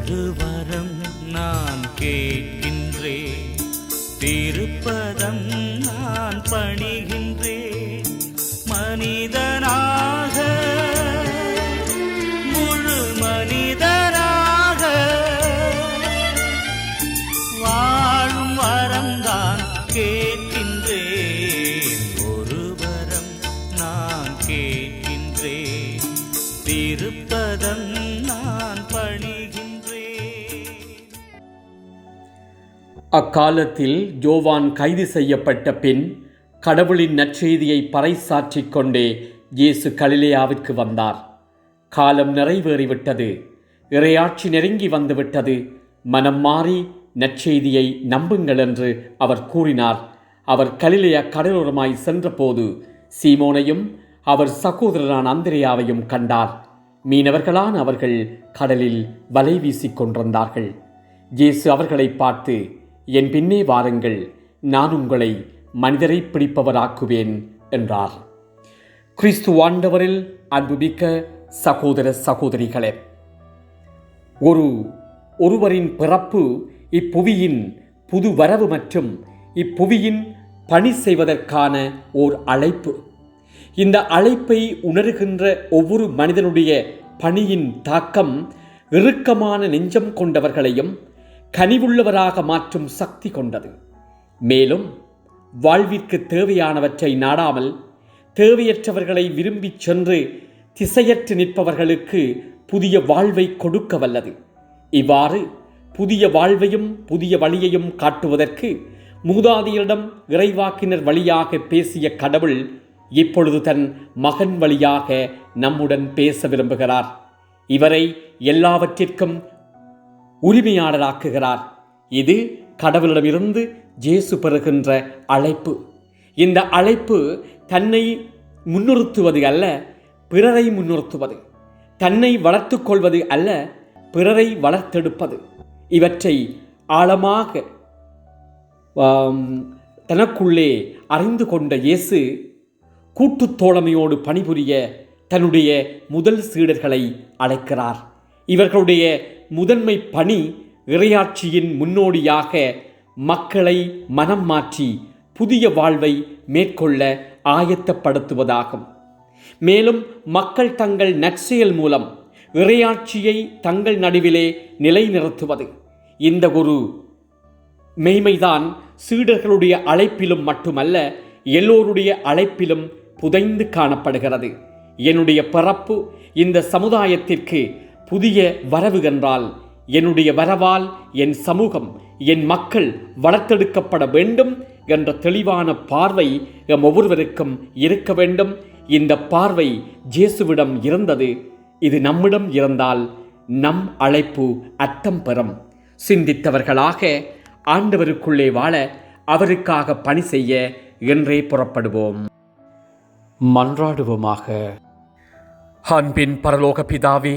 ஒரு வரம் நான் கேட்கின்றேன். திருப்பதம் நான் பணிகின்றேன். மனிதனாக முழு மனிதனாக வாழும் வரம்தான் கேட்கின்றேன். ஒரு வரம் நான் கேட்கின்றேன். திருப்பதம் நான் பணிகின்றேன். அக்காலத்தில் ஜோவான் கைது செய்யப்பட்ட பின் கடவுளின் நற்செய்தியை பறைசாற்றிக் கொண்டே இயேசு கலிலேயாவிற்கு வந்தார். காலம் நிறைவேறிவிட்டது. இறையாட்சி நெருங்கி வந்துவிட்டது. மனம் மாறி நற்செய்தியை நம்புங்கள் என்று அவர் கூறினார். அவர் கலிலேயா கடலோரமாய் சென்றபோது சீமோனையும் அவர் சகோதரரான அந்திரேயாவையும் கண்டார். மீனவர்களான அவர்கள் கடலில் வலை வீசிக் கொண்டிருந்தார்கள். இயேசு அவர்களை பார்த்து என் பின்னே வாருங்கள் நான் உங்களை மனிதரை பிடிப்பவராக்குவேன் என்றார். கிறிஸ்து ஆண்டவரில் அன்புமிக்க சகோதர சகோதரிகளே ஒரு ஒருவரின் பிறப்பு இப்புவியின் புது வரவு மற்றும் இப்புவியின் பணி செய்வதற்கான ஓர் அழைப்பு. இந்த அழைப்பை உணர்கின்ற ஒவ்வொரு மனிதனுடைய பணியின் தாக்கம் இறுக்கமான நெஞ்சம் கொண்டவர்களையும் கனிவுள்ளவராக மாற்றும் சக்தி கொண்டது. மேலும் வாழ்விற்கு தேவையானவற்றை நாடாமல் தேவையற்றவர்களை விரும்பிச் சென்று திசையற்று நிற்பவர்களுக்கு புதிய வாழ்வை கொடுக்க வல்லது. இவ்வாறு புதிய வாழ்வையும் புதிய வழியையும் காட்டுவதற்கு மூதாதியரிடம் இறைவாக்கினர் வழியாக பேசிய கடவுள் இப்பொழுது தன் மகன் வழியாக நம்முடன் பேச விரும்புகிறார். இவரை எல்லாவற்றிற்கும் உரிமையாளராக்குகிறார். இது கடவுளிடமிருந்து ஜேசு பெறுகின்ற அழைப்பு. இந்த அழைப்பு தன்னை முன்னிறுத்துவது அல்ல பிறரை முன்னிறுத்துவது. தன்னை வளர்த்து கொள்வது அல்ல பிறரை வளர்த்தெடுப்பது. இவற்றை ஆழமாக தனக்குள்ளே அறிந்து கொண்ட இயேசு கூட்டுத் தோழமையோடு பணிபுரிய தன்னுடைய முதல் சீடர்களை அழைக்கிறார். இவர்களுடைய முதன்மை பணி இறையாட்சியின் முன்னோடியாக மக்களை மனம் மாற்றி புதிய வாழ்வை மேற்கொள்ள ஆயத்தப்படுத்துவதாகும். மேலும் மக்கள் தங்கள் நற்செயல் மூலம் இறையாட்சியை தங்கள் நடுவிலே நிலைநிறுத்துவது. இந்த ஒரு மெய்மைதான் சீடர்களுடைய அழைப்பிலும் மட்டுமல்ல எல்லோருடைய அழைப்பிலும் புதைந்து காணப்படுகிறது. என்னுடைய பிறப்பு இந்த சமுதாயத்திற்கு புதிய வரவு என்றால் என்னுடைய வரவால் என் சமூகம் என் மக்கள் வளர்த்தெடுக்கப்பட வேண்டும் என்ற தெளிவான பார்வை எம் ஒவ்வொருவருக்கும் இருக்க வேண்டும். இந்த பார்வை ஜேசுவிடம் இருந்தது. இது நம்மிடம் இருந்தால் நம் அழைப்பு அர்த்தம் பெறும். சிந்தித்தவர்களாக ஆண்டவருக்குள்ளே வாழ அவருக்காக பணி செய்ய என்றே புறப்படுவோம். மன்றாடுவோமாக. அன்பின் பரலோக பிதாவே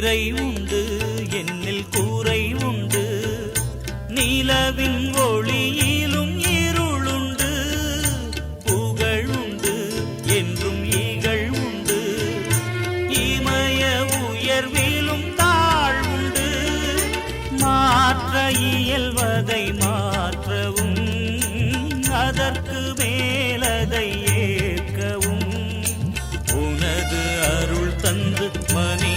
நீரை உண்டு என்னில் கூரை உண்டு. நீலவின் ஒளியிலும் இருளுண்டு புகழ் உண்டு என்றும் ஈகள் உண்டு. இமய உயர்விலும் தாழ்வுண்டு மாற்ற இயல்வதை மாற்றவும் அதற்கு மேலதை ஏற்கவும். உனது அருள் தந்து மணி